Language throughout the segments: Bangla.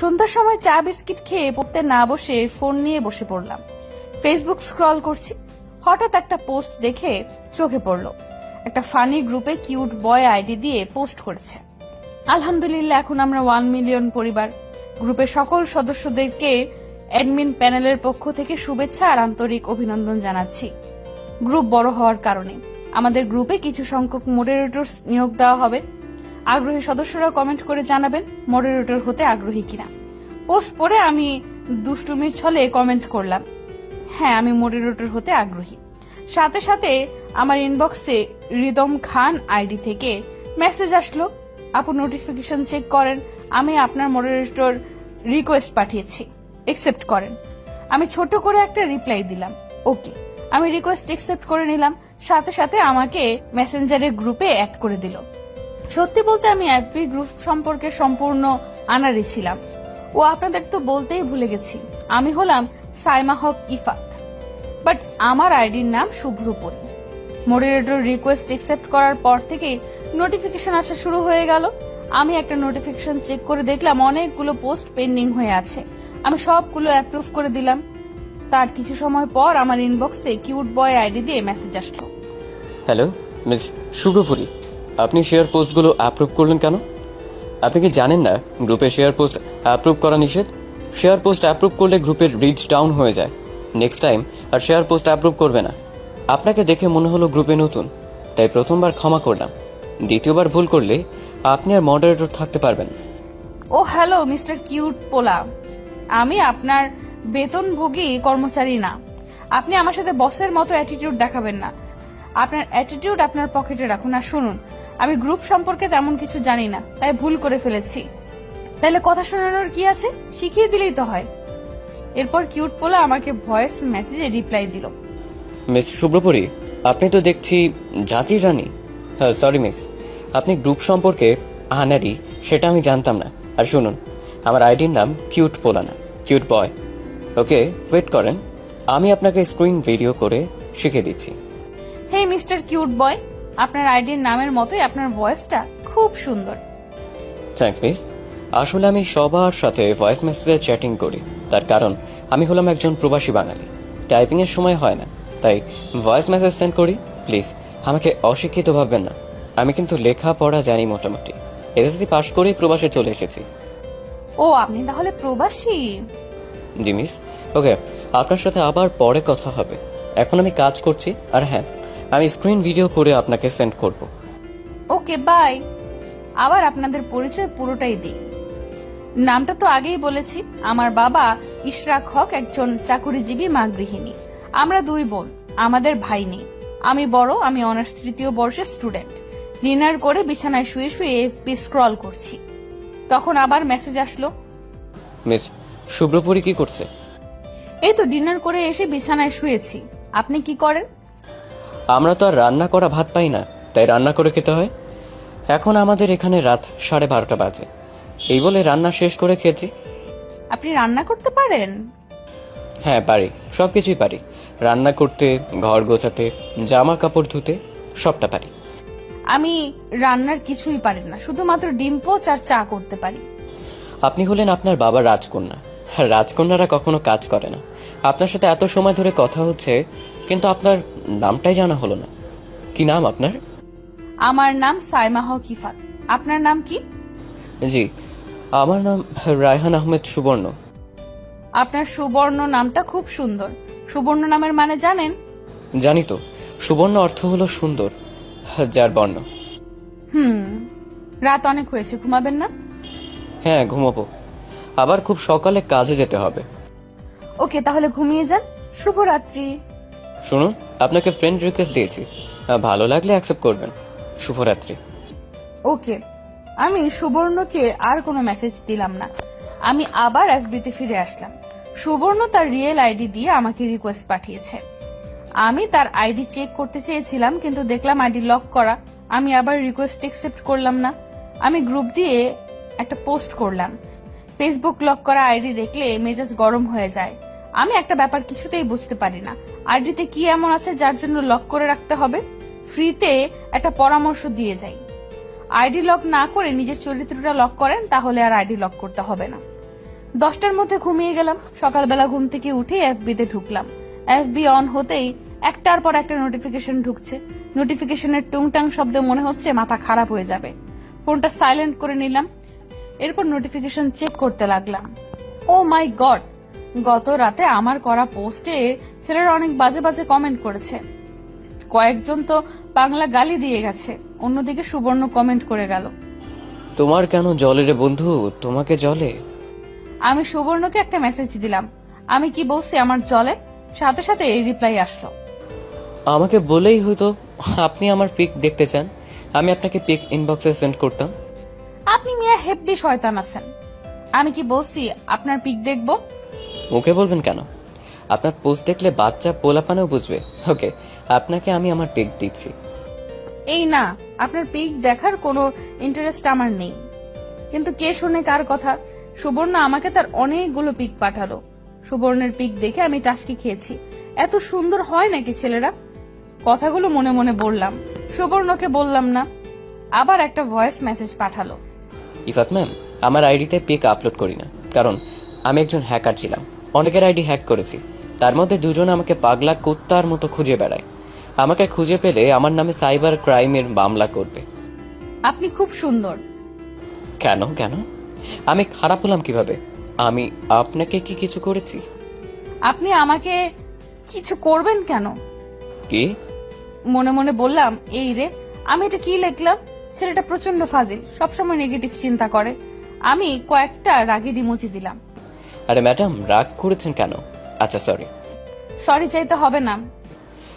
সন্ধ্যার সময় চা বিস্কিট খেয়ে পড়তে না বসে ফোন নিয়ে বসে পড়লাম। ফেসবুক স্ক্রল করছি, হঠাৎ একটা পোস্ট দেখে চোখে পড়ল। একটা ফানি গ্রুপে কিউট বয় আইডি দিয়ে পোস্ট করেছে। আলহামদুলিল্লাহ, এখন আমরা ওয়ান মিলিয়ন পরিবার। গ্রুপের সকল সদস্যদেরকে অ্যাডমিন প্যানেলের পক্ষ থেকে শুভেচ্ছা আর আন্তরিক অভিনন্দন জানাচ্ছি। গ্রুপ বড় হওয়ার কারণে। আমাদের গ্রুপে কিছু সংখ্যক মডারেটর নিয়োগ দেওয়া হবে। আগ্রহী সদস্যরা কমেন্ট করে জানাবেন মডারেটর হতে আগ্রহী কিনা। পোস্ট পড়ে আমি দুষ্টুমির ছলে কমেন্ট করলাম। হ্যাঁ আমি মডারেটর হতে আগ্রহী। সাথে সাথে আমার ইনবক্সে রিদম খান আইডি থেকে মেসেজ আসলো। আপু নোটিফিকেশন চেক করেন। আমি আপনার মডারেটর রিকোয়েস্ট পাঠিয়েছি। একসেপ্ট করেন। আমি ছোট করে একটা রিপ্লাই দিলাম। ওকে আমি রিকোয়েস্ট একসেপ্ট করে নিলাম। সাথে সাথে আমাকে মেসেঞ্জারের গ্রুপে অ্যাড করে দিল। সত্যি বলতে আমি এফবি গ্রুপ সম্পর্কে সম্পূর্ণ আনারি ছিলাম। ও আপনাদের তো বলতেই ভুলে গেছি। আমি হলাম সাইমা হক ইফাত। বাট আমার আইডির নাম শুভ্রপরি। মডারেটর রিকোয়েস্ট একসেপ্ট করার পর থেকেই নোটিফিকেশন আসা শুরু হয়ে গেল। আমি একটা নোটিফিকেশন চেক করে দেখলাম অনেকগুলো পোস্ট পেন্ডিং হয়ে আছে। আমি সবগুলো অ্যাপ্রুভ করে দিলাম। তার কিছু সময় পর আমার ইনবক্সে কিউট বয় আইডি দিয়ে মেসেজ আসলো। Hello miss Shubhrapuri. আপনি শেয়ার পোস্টগুলো অ্যাপ্রুভ করলেন কেন? আপনি কি জানেন না গ্রুপে শেয়ার পোস্ট অ্যাপ্রুভ করা নিষেধ? শেয়ার পোস্ট অ্যাপ্রুভ করলে গ্রুপের রিচ ডাউন হয়ে যায়। নেক্সট টাইম আর শেয়ার পোস্ট অ্যাপ্রুভ করবে না। আপনাকে দেখে মনে হলো গ্রুপে নতুন। তাই প্রথমবার ক্ষমা করলাম। দ্বিতীয়বার ভুল করলে আপনি আর মডারেটর থাকতে পারবেন না। ও হ্যালো মিস্টার কিউট পোলা। আমি আপনার বেতনভোগী কর্মচারী না। আপনি আমার সাথে বসের মতো অ্যাটিটিউড দেখাবেন না। আপনার অ্যাটিটিউড আপনার পকেটে রাখুন। আর শুনুন, আমি গ্রুপ সম্পর্কে তেমন কিছু জানি না, তাই ভুল করে ফেলেছি। তাহলে কথা শোনানোর কি আছে? শিখিয়ে দিলেই তো হয়। এরপর কিউট পোলা আমাকে ভয়েস মেসেজে রিপ্লাই দিল। মিস শুভ্রপুরী আপনি তো দেখছি জাতির রানী। হ্যাঁ সরি মিস আপনি গ্রুপ সম্পর্কে আনারি, সেটা আমি জানতাম না। আর শুনুন, আমার আইডির নাম কিউট পোলানা কিউট বয় ওকে ওয়েট করেন, আমি আপনাকে স্ক্রিন ভিডিও করে শিখে দিচ্ছি। হে মিস্টার কিউট বয় আপনার আইডির নামের মতোই আপনার ভয়েসটা খুব সুন্দর। থ্যাংকস মিস আসলে আমি সবার সাথে ভয়েস মেসেজে চ্যাটিং করি। তার কারণ আমি হলাম একজন প্রবাসী বাঙালি। টাইপিংয়ের সময় হয় না। তাই ভয়েস মেসেজ সেন্ড করি। প্লিজ আমাকে অশিক্ষিত ভাববেন না। আমি কিন্তু লেখা পড়া জানি মোটামুটি। এসএসসি পাশ করেই প্রবাসে চলে এসেছি। ও আপনি তাহলে প্রবাসী? জি মিস ওকে আপনার সাথে আবার পরে কথা হবে। এখন আমি কাজ করছি। আর হ্যাঁ আমি স্ক্রিন ভিডিও করে আপনাকে সেন্ড করব। ওকে বাই আবার আপনাদের পরিচয় পুরোটাই দিই। নামটা তো আগেই বলেছি আমার বাবা ইশরাক হক একজন চাকুরিজীবী মা গৃহিণী। আমরা দুই বোন আমাদের ভাই নেই। আমি বড় আমি অনার্স তৃতীয় বর্ষের স্টুডেন্ট ডিনার করে বিছানায় শুয়ে শুয়ে এফবি স্ক্রল করছি। তখন আবার মেসেজ আসলো। মিস শুভ্রপুরী কি করছে? এই তো ডিনার করে এসে বিছানায় শুয়েছি। আপনি কি করেন? আমরা তো আর রান্না করা ভাত পাই না তাই রান্না করে খেতে হয়। এখন আমাদের এখানে রাত সাড়ে বারোটা বাজে। এই বলে রান্না শেষ করে খেয়েছি। আপনি রান্না করতে পারেন? হ্যাঁ পারি। সব কিছুই পারি। রান্না করতে ঘর গোছাতে জামা কাপড় ধুতে সবটা পারি। আমি রান্নার কিছুই পারি না শুধুমাত্র ডিম পোচ আর চা করতে পারি। আপনি হলেন আপনার বাবা রাজকন্যা। রাজকন্যারা কখনো কাজ করে না। আপনার সাথে এত সময় ধরে কথা হচ্ছে কিন্তু আপনার নামটাই জানা হলো না। কি নাম আপনার? আমার নাম সাইমা হক ইফাত আপনার নাম কি? জি আমার নাম রায়হান আহমেদ সুবর্ণ। আপনার সুবর্ণ নামটা খুব সুন্দর। সুবর্ণ নামের মানে জানেন? জানি তো। সুবর্ণ অর্থ হলো সুন্দর যার বর্ণ। হুম রাত অনেক হয়েছে ঘুমাবেন না? হ্যাঁ ঘুমাবো। আবার খুব সকালে কাজে যেতে হবে। ওকে তাহলে ঘুমিয়ে যান। শুভরাত্রি। শুনুন, আপনাকে ফ্রেন্ড রিকোয়েস্ট দিয়েছি। ভালো লাগলে অ্যাকসেপ্ট করবেন। শুভরাত্রি। ওকে, আমি সুবর্ণকে আর কোনো মেসেজ দিলাম না। আমি আবার এফবিতে ফিরে আসলাম। সুবর্ণ তার রিয়েল আইডি দিয়ে আমাকে রিকোয়েস্ট পাঠিয়েছে। আমি তার আইডি চেক করতে চেয়েছিলাম, কিন্তু দেখলাম আইডি লক করা। আমি আবার রিকোয়েস্ট একসেপ্ট করলাম না। আমি গ্রুপ দিয়ে একটা পোস্ট করলাম। ফেসবুক লক করা আইডি দেখলে মেজাজ গরম হয়ে যায়। আমি একটা ব্যাপার কিছুতেই বুঝতে পারি না। আইডিতে কি এমন আছে যার জন্য লক করে রাখতে হবে? ফ্রিতে একটা পরামর্শ দিয়ে যাই। আইডি লক না করে নিজের চরিত্রটা লক করেন, তাহলে আর আইডি লক করতে হবে না। দশটার মধ্যে ঘুমিয়ে গেলাম। সকালবেলা ঘুম থেকে উঠে এফবিতে ঢুকলাম। এফবি অন হতেই একটার পর একটা নোটিফিকেশন ঢুকছে। নোটিফিকেশনের টুংটাং শব্দে মনে হচ্ছে মাথা খারাপ হয়ে যাবে। ফোনটা সাইলেন্ট করে নিলাম। এরপর নোটিফিকেশন চেক করতে লাগলাম। ও মাই গড গত রাতে আমার করা পোস্টে ছেলেরা অনেক বাজে বাজে কমেন্ট করেছে। কয়েকজন তো বাংলা গালি দিয়ে গেছে। অন্যদিকে সুবর্ণ কমেন্ট করে গেল। তোমার কেন জলে রে বন্ধু? তোমাকে জলে? আমি সুবর্ণকে একটা মেসেজ দিলাম। আমি কি বলছি আমার জলে? সাথে সাথে এই রিপ্লাই আসলো। আমাকে বলেই হয়তো আপনি আমার পিক দেখতে চান। আমি আপনাকে পিক ইনবক্সে সেন্ড করতাম। আপনি মিয়া হেব্বি শয়তান আছেন। আমি কি বলছি আপনার পিক দেখব? মুখে বলবেন কেন? আপনার পোস্ট দেখলে বাচ্চা পোলাপানেও বুঝবে। ওকে আপনাকে আমি আমার পিক দিচ্ছি। এই না আপনার পিক দেখার কোনো ইন্টারেস্ট আমার নেই। কিন্তু কে শুনে কার কথা? সুবর্ণ আমাকে তার অনেকগুলো পিক পাঠালো। সুবর্ণের পিক দেখে আমি টাসকি খেয়েছি। এত সুন্দর হয় নাকি ছেলেরা? কথাগুলো মনে মনে বললাম। সুবর্ণকে বললাম না আবার একটা ভয়েস মেসেজ পাঠালো। ইফাত ম্যাম আমার আইডিতে পিক আপলোড করি না কারণ আমি একজন হ্যাকার ছিলাম। অনেকের আইডি হ্যাক করেছি। তার মধ্যে দুজন আমাকে পাগলা কুত্তার মতো খুঁজে বেড়ায়। আমাকে খুঁজে পেলে আমার নামে সাইবার ক্রাইমের মামলা করবে। আপনি খুব সুন্দর। কেন কেন? আমি খারাপ হলাম কীভাবে? আমি আপনাকে কি কিছু করেছি? আপনি আমাকে কিছু করবেন কেন? কি? মনে মনে বললাম এই রে আমি এটা কি লিখলাম? ছেলেটা প্রচণ্ড ফাজিল সবসময় নেগেটিভ চিন্তা করে। আমি কয়েকটা রাগি ডিমোজি দিলাম। আরে ম্যাডাম রাগ করেছেন কেন? আচ্ছা সরি সরি চাইতে হবে না।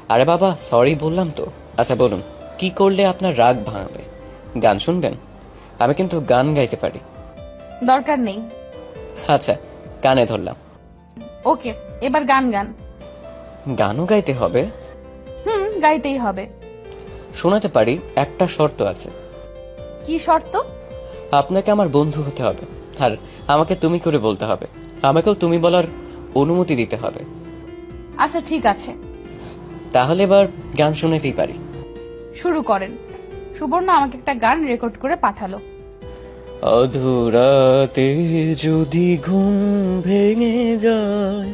আরে বাবা সরি বললাম তো। আচ্ছা বলুন কি করলে আপনার রাগ ভাঙাবে? গান শুনবেন? আমি কিন্তু গান গাইতে পারি। দরকার নেই। আচ্ছা গানে ধরলাম। ওকে এবার গান গান। গানও গাইতে হবে? হুম গাইতেই হবে। শোনাতে পারি একটা শর্ত আছে। কি শর্ত? আপনাকে আমার বন্ধু হতে হবে। আর আমাকে তুমি করে বলতে হবে। আমাকেও তুমি বলার অনুমতি দিতে হবে। আচ্ছা ঠিক আছে। তাহলে এবার গান শোনাতেই পারি। শুরু করেন। সুবর্ণ আমাকে একটা গান রেকর্ড করে পাঠালো। অধুরাতে যদি ঘুম ভেঙে যায়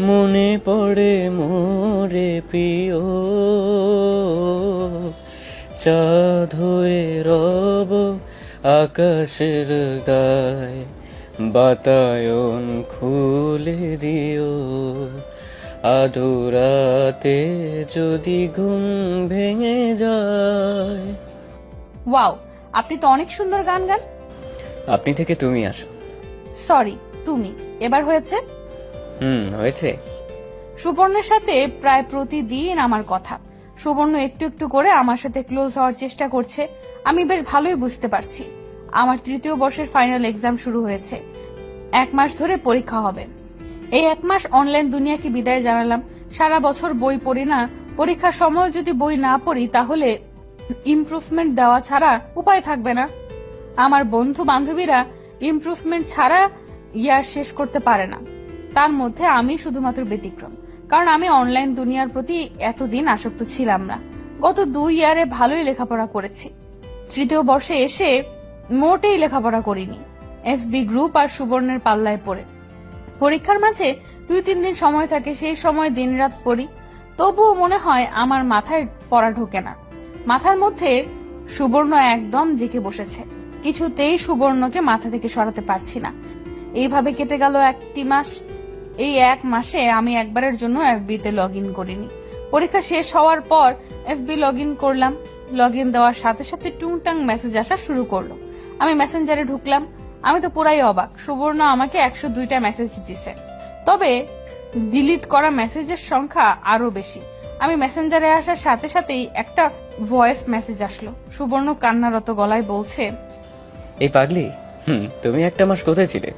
মনে পড়ে মোরে প্রিয়। চাঁদ হয়ে রব আকাশের গায় বাতায়ন খুলে দিও। আধুরাতে যদি ঘুম ভেঙে যায়। ওয়াও আপনি তো অনেক সুন্দর গান গান। আপনি থেকে তুমি আসো। সরি তুমি। এবার হয়েছে? হুম হয়েছে। সুবর্ণের সাথে প্রায় প্রতিদিন আমার কথা। সুবর্ণ একটু একটু করে আমার সাথে ক্লোজ হওয়ার চেষ্টা করছে। আমি বেশ ভালোই বুঝতে পারছি। আমার তৃতীয় বর্ষের ফাইনাল এক্সাম শুরু হয়েছে। এক মাস ধরে পরীক্ষা হবে। এই এক মাস অনলাইন দুনিয়াকে বিদায় জানালাম। সারা বছর বই পড়ি না। পরীক্ষার সময় যদি বই না পড়ি, তাহলে ইমপ্রুভমেন্ট দেওয়া ছাড়া উপায় থাকবে না। আমার বন্ধু বান্ধবীরা ইমপ্রুভমেন্ট ছাড়া ইয়ার শেষ করতে পারে না। তার মধ্যে আমি শুধুমাত্র ব্যতিক্রম। কারণ আমি অনলাইন দুনিয়ার প্রতি এতদিন আসক্ত ছিলাম না। গত দুই ইয়ারে ভালোই লেখাপড়া করেছি। তৃতীয় বর্ষে এসে মোটেই লেখাপড়া করিনি। এফবি গ্রুপ আর সুবর্ণের পাল্লায় পড়ে। পরীক্ষার মাঝে দুই তিন দিন সময় থাকে, সেই সময় দিনরাত পড়ি। তবুও মনে হয় আমার মাথায় পড়া ঢোকে না। মাথার মধ্যে সুবর্ণ একদম জেকে বসেছে। কিছুতেই সুবর্ণকে মাথা থেকে সরাতে পারছি না। এইভাবে কেটে গেল একটি মাস। এই এক মাসে আমি একবারের জন্য এফবি তে লগ ইন করিনি। পরীক্ষা শেষ হওয়ার পর এফবি লগ ইন করলাম। লগ ইন দেওয়ার সাথে সাথে টুংটাং মেসেজ আসা শুরু করল। আমি মেসেঞ্জারে ঢুকলাম। আমি তো পুরাই অবাক। সুবর্ণ আমাকে একশো দুইটা মেসেজ দিছে। তবে ডিলিট করা মেসেজের সংখ্যা আরও বেশি। আমি মেসেঞ্জারে আসার সাথে সাথেই একটা ভয়েস মেসেজ আসলো। সুবর্ণ কান্নারত গলায় বলছে, এই পাগলি, হুম, তুমি একটা মাস কোথায় ছিলে?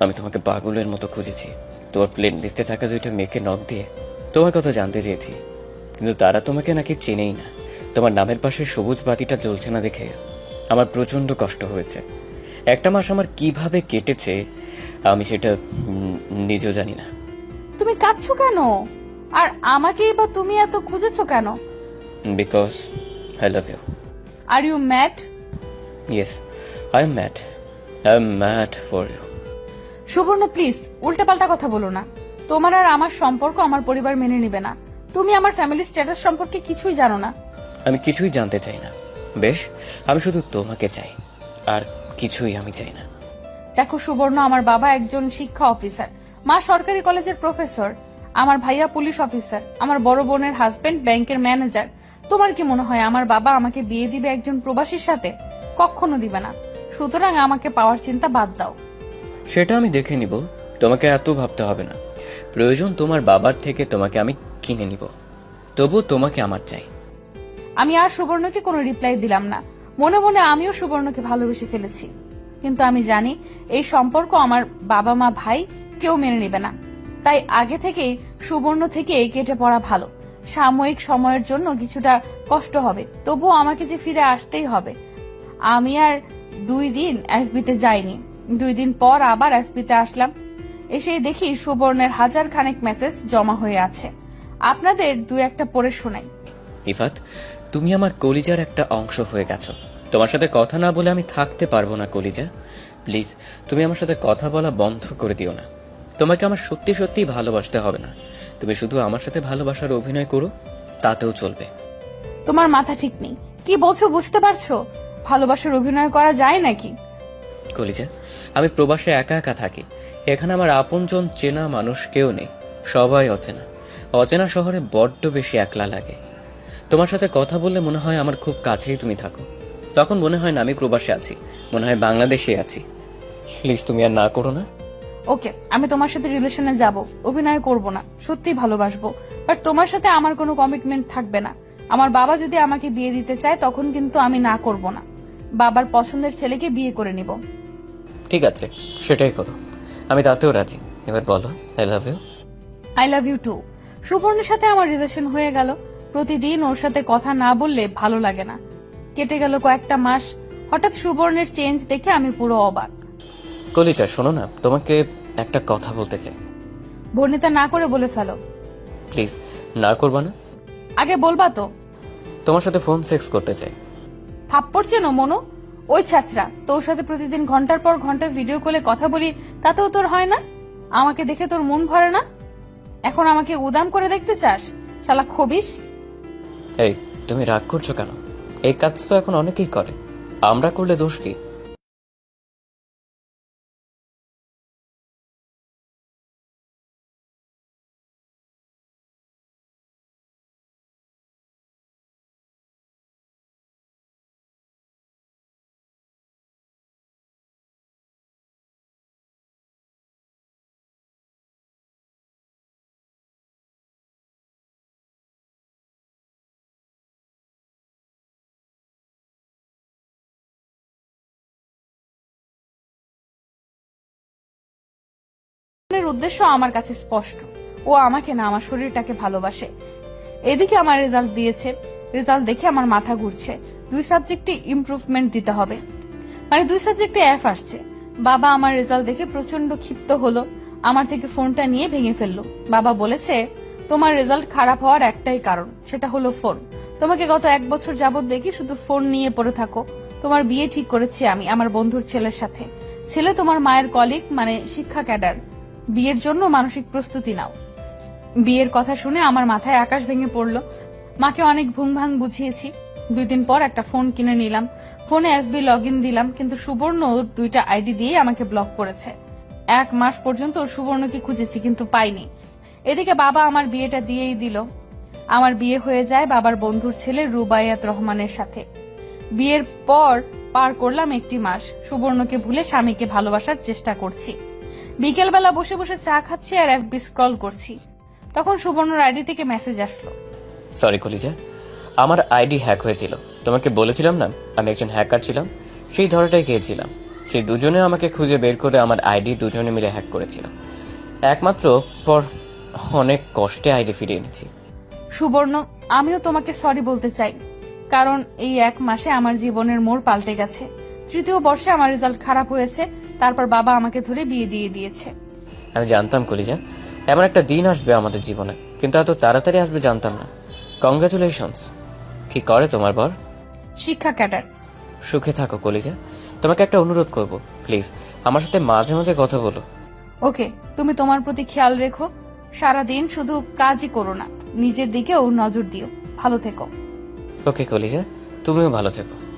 আমি তোমাকে পাগলের মতো খুঁজেছি। তোমার প্লেন লিস্টে থাকা দুইটা মেয়েকে নক দিয়ে তোমার কথা জানতে চেয়েছি। কিন্তু তারা তোমাকে নাকি চেনেই না। তোমার নামের পাশে সবুজ বাতিটা জ্বলছে না দেখে আমার প্রচণ্ড কষ্ট হয়েছে। একটা মাস আমার কীভাবে কেটেছে আমি সেটা নিজেও জানি না। তুমি কাঁদছো কেন? আর আমাকেই বা তুমি এত খুঁজেছো কেন? Because I love you are you mad yes I am mad I am mad for you Subarna please উল্টাপাল্টা কথা বলো না। তোমার আর আমার সম্পর্ক আমার পরিবার মেনে নেবে না। তুমি আমার ফ্যামিলি স্ট্যাটাস সম্পর্কে কিছুই জানো না। আমি কিছুই জানতে চাই না। বেশ আমি শুধু তোমাকে চাই আর কিছুই আমি চাই না। দেখো সুবর্ণ আমার বাবা একজন শিক্ষা অফিসার। মা সরকারি কলেজের প্রফেসর আমার ভাইয়া পুলিশ অফিসার আমার বড় বোনের হাজবেন্ড ব্যাংকের ম্যানেজার তোমার কি মনে হয় আমার বাবা আমাকে বিয়ে দিবে একজন প্রবাসীর সাথে? কখনো দিবে না। সুতরাং আমাকে পাওয়ার চিন্তা বাদ দাও। সেটা আমি দেখে নিব তোমাকে এত ভাবতে হবে না। প্রয়োজন তোমার বাবার থেকে তোমাকে আমি কিনে নিব। তবু তোমাকে আমার চাই। আমি আর সুবর্ণকে কোনো রিপ্লাই দিলাম না। মনে মনে আমিও সুবর্ণকে ভালোবেসে ফেলেছি। কিন্তু আমি জানি এই সম্পর্ক আমার বাবা মা, ভাই কেউ মেনে নেবে না। তাই আগে থেকেই সুবর্ণ থেকে কেটে পড়া ভালো। সাময়িক সময়ের জন্য কিছুটা কষ্ট হবে। তবুও আমাকে যে ফিরে আসতেই হবে। আমি আর দুই দিন এফবিতে যাইনি। দুই দিন পর আবার এফবিতে আসলাম। এসে দেখি সুবর্ণের হাজার খানেক মেসেজ জমা হয়ে আছে। আপনাদের দু একটা পড়ে শোনাই। ইফাত তুমি আমার কলিজার একটা অংশ হয়ে গেছো। তোমার সাথে কথা না বলে আমি থাকতে পারব না কলিজা। প্লিজ তুমি আমার সাথে কথা বলা বন্ধ করে দিও না। তোমাকে আমার সত্যি সত্যি ভালোবাসতে হবে না। তুমি শুধু আমার সাথে ভালোবাসার অভিনয় করো তাতেও চলবে। তোমার মাথা ঠিক নেই। কি বলছো বুঝতে পারছ? ভালোবাসার অভিনয় করা যায় নাকি? কলিজা আমি প্রবাসে একা একা থাকি। এখানে আমার আপনজন চেনা মানুষ কেউ নেই। সবাই অচেনা। অচেনা শহরে বড্ড বেশি একলা লাগে। তোমার সাথে কথা বললে মনে হয় আমার খুব কাছেই তুমি থাকো। তখন মনে হয় না আমি প্রবাসে আছি। মনে হয় বাংলাদেশে আছি। প্লিজ তুমি আর না করো না। ওকে আমি তোমার সাথে রিলেশনে যাব। অভিনয় করব না। সত্যি ভালোবাসবো। বাট তোমার সাথে আমার কোনো কমিটমেন্ট থাকবে না। আমার বাবা যদি আমাকে বিয়ে দিতে চায় তখন কিন্তু আমি না করব না। বাবার পছন্দের ছেলেকে বিয়ে করে নিব। ঠিক আছে সেটাই করো। আমি তাতেও রাজি। এবার বলো I love you I love you too সুবর্ণের সাথে আমার রিলেশন হয়ে গেল। প্রতিদিন ওর সাথে কথা না বললে ভালো লাগে না। কেটে গেল কয়েকটা মাস হঠাৎ সুবর্ণের চেঞ্জ দেখে আমি পুরো অবাক। কলিজা শোনো না তোমাকে একটা কথা বলতে চাই। বর্ণিতা না করে বলে ফেলো। প্লিজ না করবা না। আগে বলবা তো। তোমার সাথে ফোন সেক্স করতে চাই। থাপ্পড় চেনো মনু? ওই ছাত্রা তোর সাথে প্রতিদিন ঘণ্টার পর ঘণ্টা ভিডিও কলে কথা বলি তাতেও তোর হয় না? আমাকে দেখে তোর মন ভরে না? এখন আমাকে উদাম করে দেখতে চাস? শালা খবিস এই, তুমি রাগ করছ কেন? এই কাজ তো এখন অনেকেই করে। আমরা করলে দোষ কি? উদ্দেশ্য আমার কাছে স্পষ্ট। ও আমাকে না, আমার শরীরটাকে ভালোবাসে। এদিকে আমার রেজাল্ট দিয়েছে। রেজাল্ট দেখে আমার মাথা ঘুরছে। দুই সাবজেক্টে ইমপ্রুভমেন্ট দিতে হবে। মানে দুই সাবজেক্টে এফ আসছে। বাবা আমার রেজাল্ট দেখে প্রচণ্ড ক্ষিপ্ত হলো। আমার থেকে ফোনটা নিয়ে ভেঙে ফেলল। বাবা বলেছে, তোমার রেজাল্ট খারাপ হওয়ার একটাই কারণ, সেটা হলো ফোন। তোমাকে গত এক বছর যাবত দেখি শুধু ফোন নিয়ে পড়ে থাকো। তোমার বিয়ে ঠিক করেছি আমি, আমার বন্ধুর ছেলের সাথে। ছেলে তোমার মায়ের কলিগ মানে শিক্ষা ক্যাডার বিয়ের জন্য মানসিক প্রস্তুতি নাও। বিয়ের কথা শুনে আমার মাথায় আকাশ ভেঙে পড়ল। মাকে অনেক ভুং ভাং বুঝিয়েছি। দুই দিন পর একটা ফোন কিনে নিলাম। ফোনে এফবি লগ ইন দিলাম, কিন্তু সুবর্ণ ওর দুইটা আইডি দিয়ে আমাকে ব্লক করেছে। এক মাস পর্যন্ত ওর সুবর্ণকে খুঁজেছি, কিন্তু পাইনি। এদিকে বাবা আমার বিয়েটা দিয়েই দিল। আমার বিয়ে হয়ে যায় বাবার বন্ধুর ছেলে রুবাইয়াত রহমানের সাথে। বিয়ের পর পার করলাম একটি মাস। সুবর্ণকে ভুলে স্বামীকে ভালোবাসার চেষ্টা করছি। বিকেলবেলা বসে বসে চা খাচ্ছি আর এফবি স্ক্রল করছি। তখন সুবর্ণর আইডি থেকে মেসেজ আসলো। সরি কলিজা। আমার আইডি হ্যাক হয়েছিল। তোমাকে বলেছিলাম না আমি একজন হ্যাকার ছিলাম সেই ধরাটাই খেয়েছিলাম। সেই দুজনে আমাকে খুঁজে বের করে আমার আইডি দুজনে মিলে হ্যাক করেছিল। একমাত্র পর অনেক কষ্টে আইডি ফিরিয়ে এনেছি। সুবর্ণ আমিও তোমাকে সরি বলতে চাই কারণ এই এক মাসে আমার জীবনের মোড় পাল্টে গেছে। তৃতীয় বর্ষে আমার রেজাল্ট খারাপ হয়েছে তারপর বাবা আমাকে ধরে বিয়ে দিয়ে দিয়েছে। আমি জানতাম কলিজা। এমন একটা দিন আসবে আমাদের জীবনে কিন্তু এত তাড়াতাড়ি আসবে জানতাম না। কংগ্রাচুলেশনস কি করে তোমার বর? শিক্ষা ক্যাডার। সুখে থাকো কলিজা। তোমাকে একটা অনুরোধ করব প্লিজ। আমার সাথে মাঝে মাঝে কথা বলো। ওকে তুমি তোমার প্রতি খেয়াল রেখো। সারাদিন শুধু কাজই করো না নিজের দিকেও নজর দিও। ভালো থেকো। ওকে কলিজা। তুমিও ভালো থেকো।